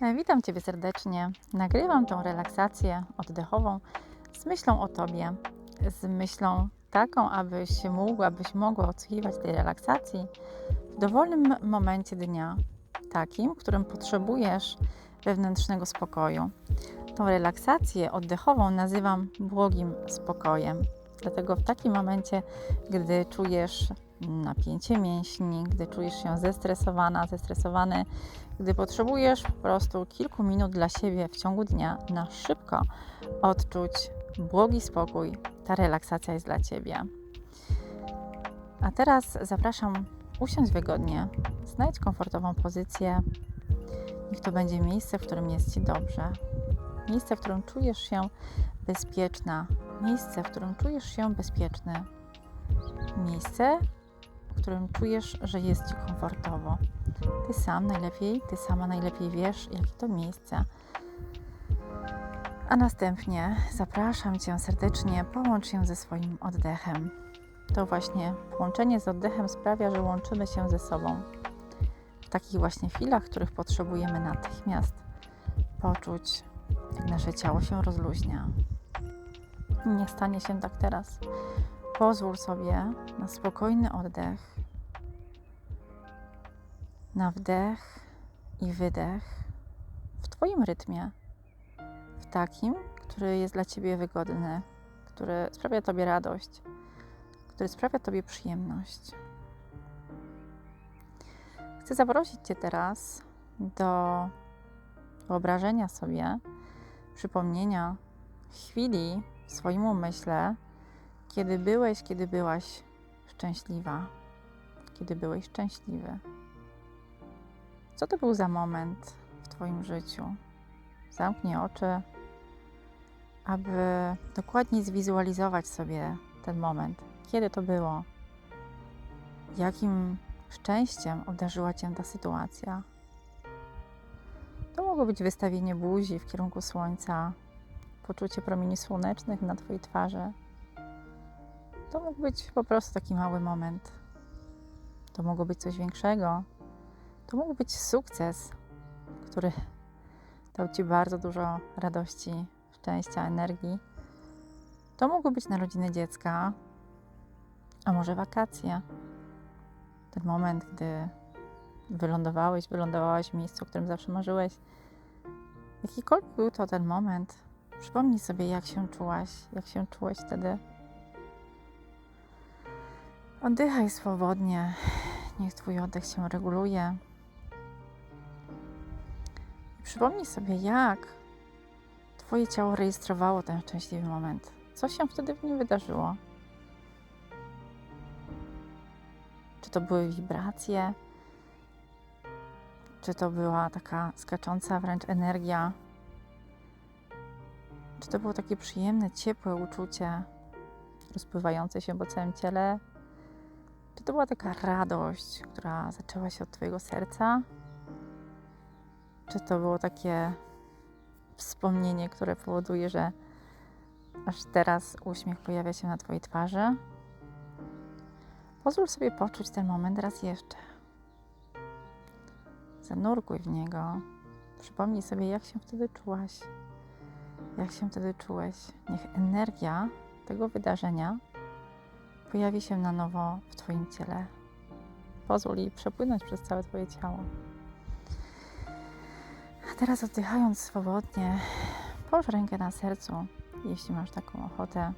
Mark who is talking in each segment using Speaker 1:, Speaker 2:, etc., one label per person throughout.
Speaker 1: E, Witam Ciebie serdecznie. Nagrywam tą relaksację oddechową z myślą o Tobie, z myślą taką, abyś mógł, abyś mogła odsłuchiwać tej relaksacji w dowolnym momencie dnia, takim, w którym potrzebujesz wewnętrznego spokoju. Tą relaksację oddechową nazywam błogim spokojem. Dlatego w takim momencie, gdy czujesz napięcie mięśni, gdy czujesz się zestresowana, zestresowany, gdy potrzebujesz po prostu kilku minut dla siebie w ciągu dnia na szybko odczuć błogi spokój, ta relaksacja jest dla Ciebie. A teraz zapraszam usiąść wygodnie, znajdź komfortową pozycję. Niech to będzie miejsce, w którym jest Ci dobrze. Miejsce, w którym czujesz się bezpieczna. Miejsce, w którym czujesz się bezpieczny. Miejsce, którym czujesz, że jest Ci komfortowo. Ty sam najlepiej, Ty sama najlepiej wiesz, jakie to miejsce. A następnie zapraszam Cię serdecznie, połącz się ze swoim oddechem. To właśnie połączenie z oddechem sprawia, że łączymy się ze sobą. W takich właśnie chwilach, których potrzebujemy natychmiast poczuć, jak nasze ciało się rozluźnia. Nie stanie się tak teraz. Pozwól sobie na spokojny oddech, na wdech i wydech w Twoim rytmie, w takim, który jest dla Ciebie wygodny, który sprawia Tobie radość, który sprawia Tobie przyjemność. Chcę zaprosić Cię teraz do wyobrażenia sobie, przypomnienia chwili w swoim umyśle, kiedy byłeś, kiedy byłaś szczęśliwa, kiedy byłeś szczęśliwy. Co to był za moment w Twoim życiu? Zamknij oczy, aby dokładnie zwizualizować sobie ten moment. Kiedy to było? Jakim szczęściem obdarzyła Cię ta sytuacja? To mogło być wystawienie buzi w kierunku słońca, poczucie promieni słonecznych na Twojej twarzy. To mógł być po prostu taki mały moment. To mogło być coś większego. To mógł być sukces, który dał Ci bardzo dużo radości, szczęścia, energii. To mogły być narodziny dziecka, a może wakacje. Ten moment, gdy wylądowałeś, wylądowałaś w miejscu, o którym zawsze marzyłeś. Jakikolwiek był to ten moment, przypomnij sobie, jak się czułaś, jak się czułeś wtedy. Oddychaj swobodnie, niech Twój oddech się reguluje. Przypomnij sobie, jak Twoje ciało rejestrowało ten szczęśliwy moment. Co się wtedy w nim wydarzyło? Czy to były wibracje? Czy to była taka skacząca wręcz energia? Czy to było takie przyjemne, ciepłe uczucie rozpływające się po całym ciele? Czy to była taka radość, która zaczęła się od Twojego serca? Czy to było takie wspomnienie, które powoduje, że aż teraz uśmiech pojawia się na Twojej twarzy? Pozwól sobie poczuć ten moment raz jeszcze. Zanurkuj w niego. Przypomnij sobie, jak się wtedy czułaś. Jak się wtedy czułeś. Niech energia tego wydarzenia pojawi się na nowo w Twoim ciele. Pozwól jej przepłynąć przez całe Twoje ciało. A teraz oddychając swobodnie, połóż rękę na sercu, jeśli masz taką ochotę.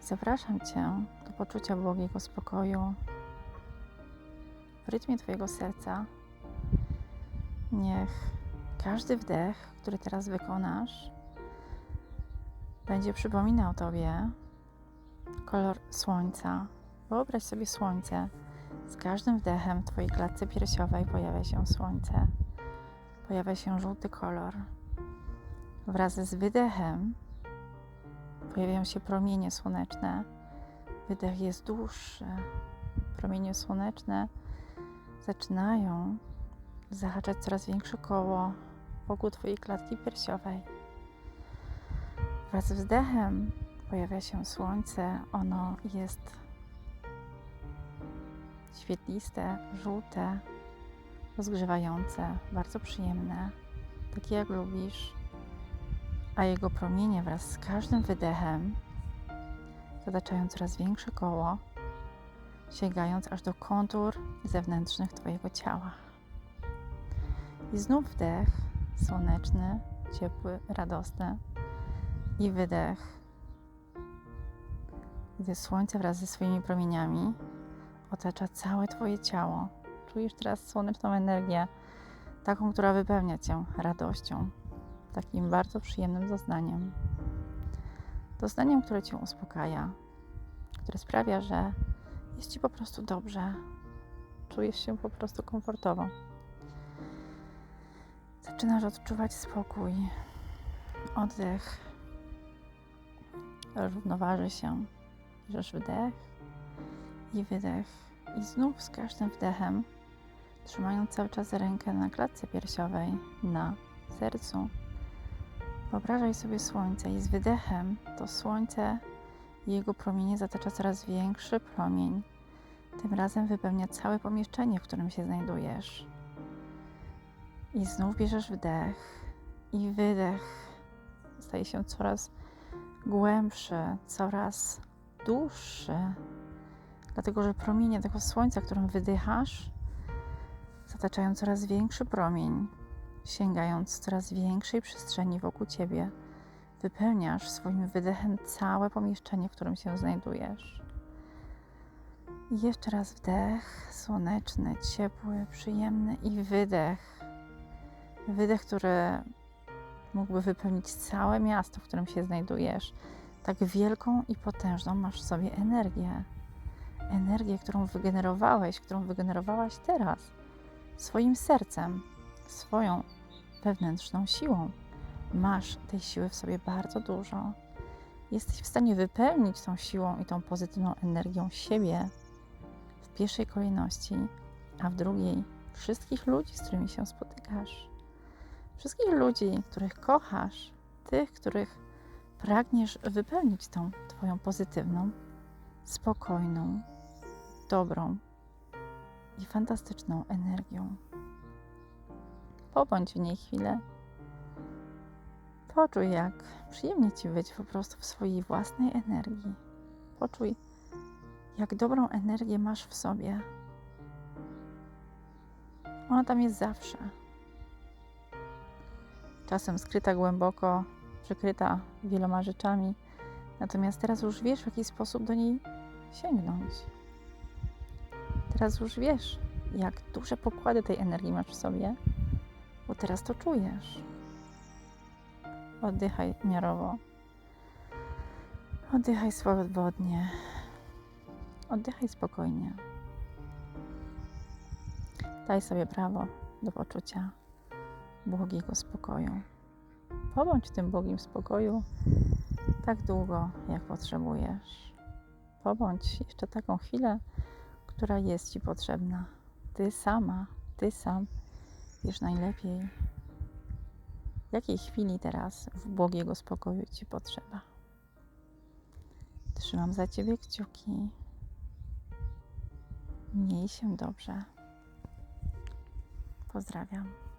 Speaker 1: Zapraszam Cię do poczucia błogiego spokoju w rytmie Twojego serca. Niech każdy wdech, który teraz wykonasz, będzie przypominał Tobie kolor słońca. Wyobraź sobie słońce. Z każdym wdechem w Twojej klatce piersiowej pojawia się słońce. Pojawia się żółty kolor. Wraz z wydechem pojawiają się promienie słoneczne. Wydech jest dłuższy. Promienie słoneczne zaczynają zahaczać coraz większe koło wokół Twojej klatki piersiowej. Wraz z wdechem pojawia się słońce. Ono jest świetliste, żółte. rozgrzewające, bardzo przyjemne, takie jak lubisz, a jego promienie wraz z każdym wydechem zataczają coraz większe koło, sięgając aż do kontur zewnętrznych Twojego ciała. I znów wdech słoneczny, ciepły, radosny i wydech, gdy słońce wraz ze swoimi promieniami otacza całe Twoje ciało. Czujesz teraz słoneczną energię, taką, która wypełnia Cię radością, takim bardzo przyjemnym doznaniem. Doznaniem, które Cię uspokaja, które sprawia, że jest Ci po prostu dobrze. Czujesz się po prostu komfortowo. Zaczynasz odczuwać spokój, oddech, równoważy się. Bierzesz wdech i wydech. I znów z każdym wdechem, trzymając cały czas rękę na klatce piersiowej, na sercu, wyobrażaj sobie słońce i z wydechem to słońce i jego promienie zatacza coraz większy promień. Tym razem wypełnia całe pomieszczenie, w którym się znajdujesz. I znów bierzesz wdech i wydech. Staje się coraz głębszy, coraz dłuższy, dlatego że promienie tego słońca, którym wydychasz, zataczają coraz większy promień, sięgając coraz większej przestrzeni wokół ciebie. Wypełniasz swoim wydechem całe pomieszczenie, w którym się znajdujesz. I jeszcze raz wdech, słoneczny, ciepły, przyjemny i wydech. Wydech, który mógłby wypełnić całe miasto, w którym się znajdujesz. Tak wielką i potężną masz w sobie energię. Energię, którą wygenerowałeś, którą wygenerowałaś teraz, swoim sercem, swoją wewnętrzną siłą. Masz tej siły w sobie bardzo dużo. Jesteś w stanie wypełnić tą siłą i tą pozytywną energią siebie w pierwszej kolejności, a w drugiej wszystkich ludzi, z którymi się spotykasz. Wszystkich ludzi, których kochasz, tych, których pragniesz wypełnić tą Twoją pozytywną, spokojną, dobrą i fantastyczną energią. Pobądź w niej chwilę. Poczuj, jak przyjemnie Ci być po prostu w swojej własnej energii. Poczuj, jak dobrą energię masz w sobie. Ona tam jest zawsze. Czasem skryta głęboko, przykryta wieloma rzeczami. Natomiast teraz już wiesz, w jaki sposób do niej sięgnąć. Teraz już wiesz, jak duże pokłady tej energii masz w sobie, bo teraz to czujesz. Oddychaj miarowo. Oddychaj swobodnie. Oddychaj spokojnie. Daj sobie prawo do poczucia błogiego spokoju. Pobądź w tym błogim spokoju tak długo, jak potrzebujesz. Pobądź jeszcze taką chwilę, która jest Ci potrzebna. Ty sama, Ty sam wiesz najlepiej, jakiej chwili teraz w błogiego spokoju Ci potrzeba. Trzymam za Ciebie kciuki. Miej się dobrze. Pozdrawiam.